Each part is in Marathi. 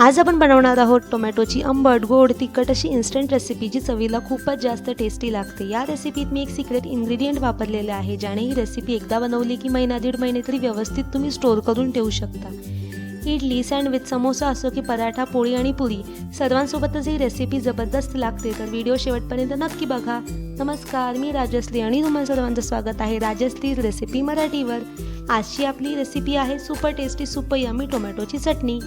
आज आपण बनवणार आहोत टोमॅटोची आंबट गोड तिखट अशी इन्स्टंट रेसिपी जी चवीला खूपच जास्त टेस्टी लागते. या रेसिपीत मी एक सिक्रेट इन्ग्रेडियंट वापरलेले आहे ज्याने ही रेसिपी एकदा बनवली की महिना दीड महिने तरी व्यवस्थित तुम्ही स्टोअर करून ठेवू शकता. इडली सँडविच समोसा असो की पराठा पोळी आणि पुरी सर्वांसोबतच ही रेसिपी जबरदस्त लागते. तर व्हिडिओ शेवटपर्यंत नक्की बघा. नमस्कार मी राजश्री आणि तुम्हाला सर्वांचं स्वागत आहे राजश्री रेसिपी मराठीवर. आजची आपली रेसिपी आहे सुपर टेस्टी सुपर यमी टोमॅटोची चटणी.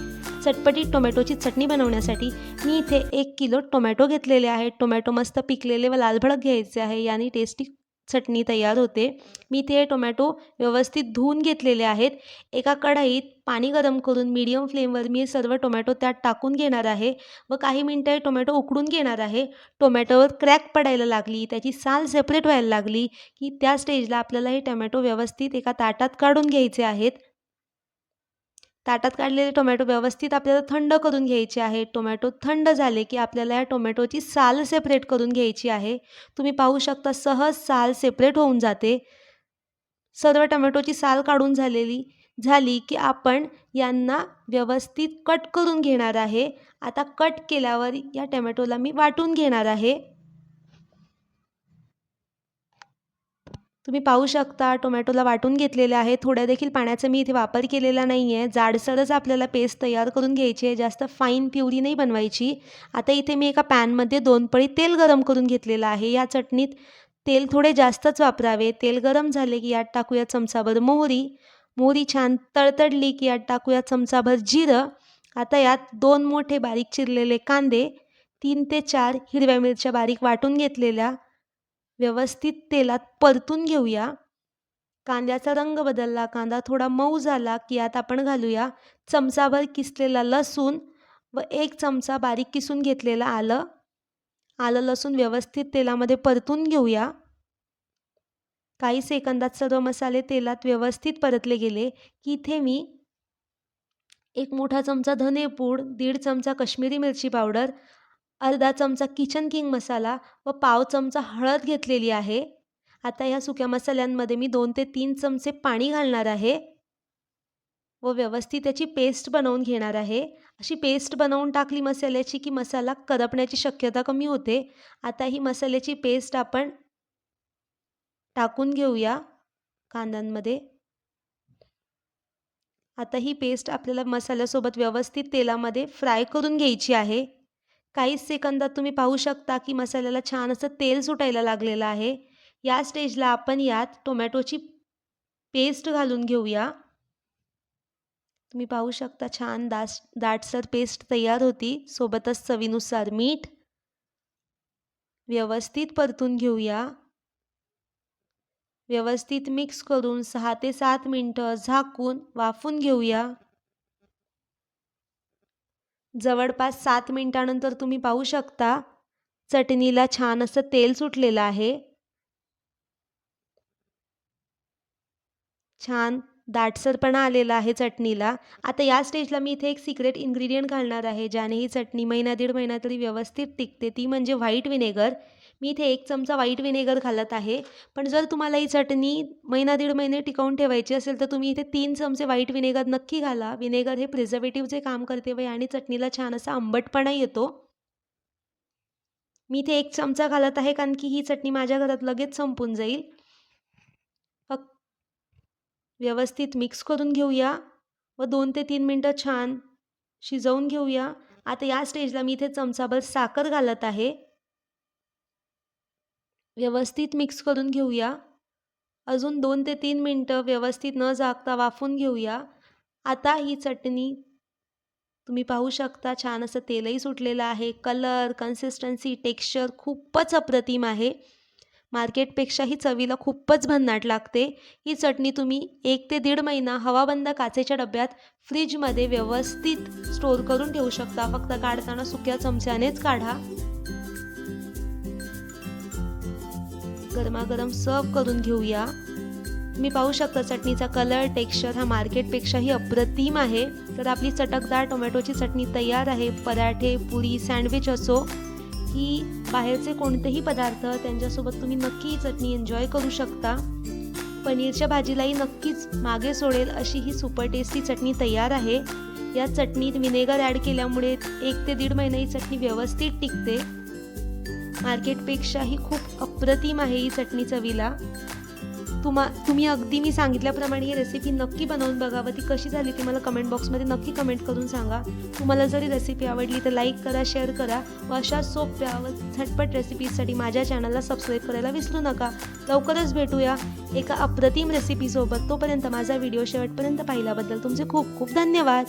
चटपटीत टोमॅटोची चटणी बनवण्यासाठी मी इथे एक किलो टोमॅटो घेतलेले आहेत टोमॅटो मस्त पिकलेले व लालभडक घ्यायचे आहे. याने टेस्टी चटणी तयार होते. मी इथे टोमॅटो व्यवस्थित धुवून घेतलेले आहेत. एका कढईत पाणी गरम करून मीडियम फ्लेमवर मी हे सर्व टोमॅटो त्यात टाकून घेणार आहे व काही मिनटं हे टोमॅटो उकडून घेणार आहे. टोमॅटोवर क्रॅक पडायला लागली. त्याची साल सेपरेट व्हायला लागली की त्या स्टेजला आपल्याला हे टोमॅटो व्यवस्थित एका ताटात काढून घ्यायचे आहेत. ताटात काढलेले टोमॅटो व्यवस्थित आपल्याला थंड करून घ्यायचे आहे. टोमॅटो थंड झाले की आपल्याला या टोमॅटोची साल सेपरेट करून घ्यायची आहे. तुम्ही पाहू शकता सहज साल सेपरेट होऊन जाते. सर्व टोमॅटोची साल काढून झालेली झाली की आपण यांना व्यवस्थित कट करून घेणार आहे. आता कट केल्यावर या टोमॅटोला मी वाटून घेणार आहे. तुम्ही पाहू शकता टोमॅटोला वाटून घेतलेले आहे. थोड्या देखील पाण्याचा मी इथे वापर केलेला नाही आहे जाडसरच आपल्याला पेस्ट तयार करून घ्यायची आहे. जास्त फाईन प्युरी नाही बनवायची. आता इथे मी एका पॅनमध्ये दोन पळी तेल गरम करून घेतलेलं आहे. या चटणीत तेल थोडे जास्तच वापरावे. तेल गरम झाले की यात टाकूया चमचाभर मोहरी. मोहरी छान तळतडली की यात टाकूया चमचाभर जिरं. आता यात दोन मोठे बारीक चिरलेले कांदे तीन ते चार हिरव्या मिरच्या बारीक वाटून घेतलेल्या. व्यवस्थित तेलात परतून घेऊया. कांद्याचा रंग बदलला कांदा थोडा मऊ झाला की यात आपण घालूया चमचाभर किसलेला लसूण व एक चमचा बारीक किसून घेतलेलं आलं. आलं लसूण व्यवस्थित तेलामध्ये परतून घेऊया. काही सेकंदात सर्व मसाले तेलात व्यवस्थित परतले गेले की इथे मी एक मोठा चमचा धनेपूड दीड चमचा कश्मीरी मिरची पावडर अर्धा चमचा किचन किंग मसाला व पाव चमचा हळद घेतलेली आहे. आता ह्या सुक्या मसाल्यांमध्ये मी दोन ते तीन चमचे पाणी घालणार आहे. व व्यवस्थित त्याची पेस्ट बनवून घेणार आहे. अशी पेस्ट बनवून टाकली मसाल्याची की मसाला करपण्याची शक्यता कमी होते. आता ही मसाल्याची पेस्ट आपण टाकून घेऊया कांद्यांमध्ये. आता ही पेस्ट आपल्याला मसाल्यासोबत व्यवस्थित तेलामध्ये फ्राय करून घ्यायची आहे. काहीच सेकंदात तुम्ही पाहू शकता की मसाल्याला छान असं तेल सुटायला लागलेलं आहे. या स्टेजला आपण यात टोमॅटोची पेस्ट घालून घेऊया. तुम्ही पाहू शकता छान दास दाटसर पेस्ट तयार होती. सोबतच चवीनुसार मीठ व्यवस्थित परतून घेऊया. व्यवस्थित मिक्स करून सहा ते सात मिनटं झाकून वाफून घेऊया. जवळपास सात मिनटानंतर तुम्ही पाहू शकता चटणीला छान असं तेल सुटलेलं आहे. छान दाटसरपणा आलेला आहे चटणीला. आता या स्टेजला मी इथे एक सिक्रेट इन्ग्रेडियंट घालणार आहे ज्याने ही चटणी महिना दीड महिना तरी व्यवस्थित टिकते. ती म्हणजे व्हाईट व्हिनेगर मी इथे एक चमचा व्हाईट विनेगर घालत आहे. पण जर तुम्हाला ही चटणी महिना दीड महिने टिकवून ठेवायची असेल तर तुम्ही इथे तीन चमचे व्हाईट विनेगर नक्की घाला. विनेगर हे प्रिझर्वेटिव्हचे काम करते वय आणि चटणीला छान असा आंबटपणा येतो. मी इथे एक चमचा घालत आहे कारण की ही चटणी माझ्या घरात लगेच संपून जाईल. फक्त व्यवस्थित मिक्स करून घेऊया व दोन ते तीन मिनटं छान शिजवून घेऊया. आता या स्टेजला मी इथे चमचाभर साखर घालत आहे. व्यवस्थित मिक्स करून घेऊया. अजून दोन ते तीन मिनटं व्यवस्थित न झाकता वाफून घेऊया. आता ही चटणी तुम्ही पाहू शकता छान असं तेलही सुटलेलं आहे. कलर कन्सिस्टन्सी टेक्स्चर खूपच अप्रतिम आहे. मार्केटपेक्षाही चवीला खूपच भन्नाट लागते. ही चटणी तुम्ही एक ते दीड महिना हवाबंद काचेच्या डब्यात फ्रीजमध्ये व्यवस्थित स्टोअर करून ठेवू शकता. फक्त काढताना सुक्या चमच्यानेच काढा. गरमागरम सर्व करून घेऊया. मी पाहू शकता चटणीचा कलर टेक्स्चर हा मार्केटपेक्षाही अप्रतिम आहे. तर आपली चटकदार टोमॅटोची चटणी तयार आहे. पराठे पुरी सँडविच असो की बाहेरचे कोणतेही पदार्थ त्यांच्यासोबत तुम्ही नक्की ही चटणी एन्जॉय करू शकता. पनीरच्या भाजीलाही नक्कीच मागे सोडेल अशी ही सुपर टेस्टी चटणी तयार आहे. या चटणीत विनेगर ॲड केल्यामुळे एक ते दीड महिना ही चटणी व्यवस्थित टिकते. मार्केटपेक्षाही खूप अप्रतिम आहे ही चटणी चवीला. तुम्हा तुम्ही अगदी मी सांगितल्याप्रमाणे ही रेसिपी नक्की बनवून बघा व ती कशी झाली ती मला कमेंट बॉक्समध्ये नक्की कमेंट करून सांगा. तुम्हाला जरी रेसिपी आवडली तर लाईक करा शेअर करा व अशा सोप्या व झटपट रेसिपीजसाठी माझ्या चॅनलला सबस्क्राईब करायला विसरू नका. लवकरच भेटूया एका अप्रतिम रेसिपीसोबत तोपर्यंत माझा व्हिडिओ शेवटपर्यंत पाहिल्याबद्दल तुमचे खूप खूप धन्यवाद.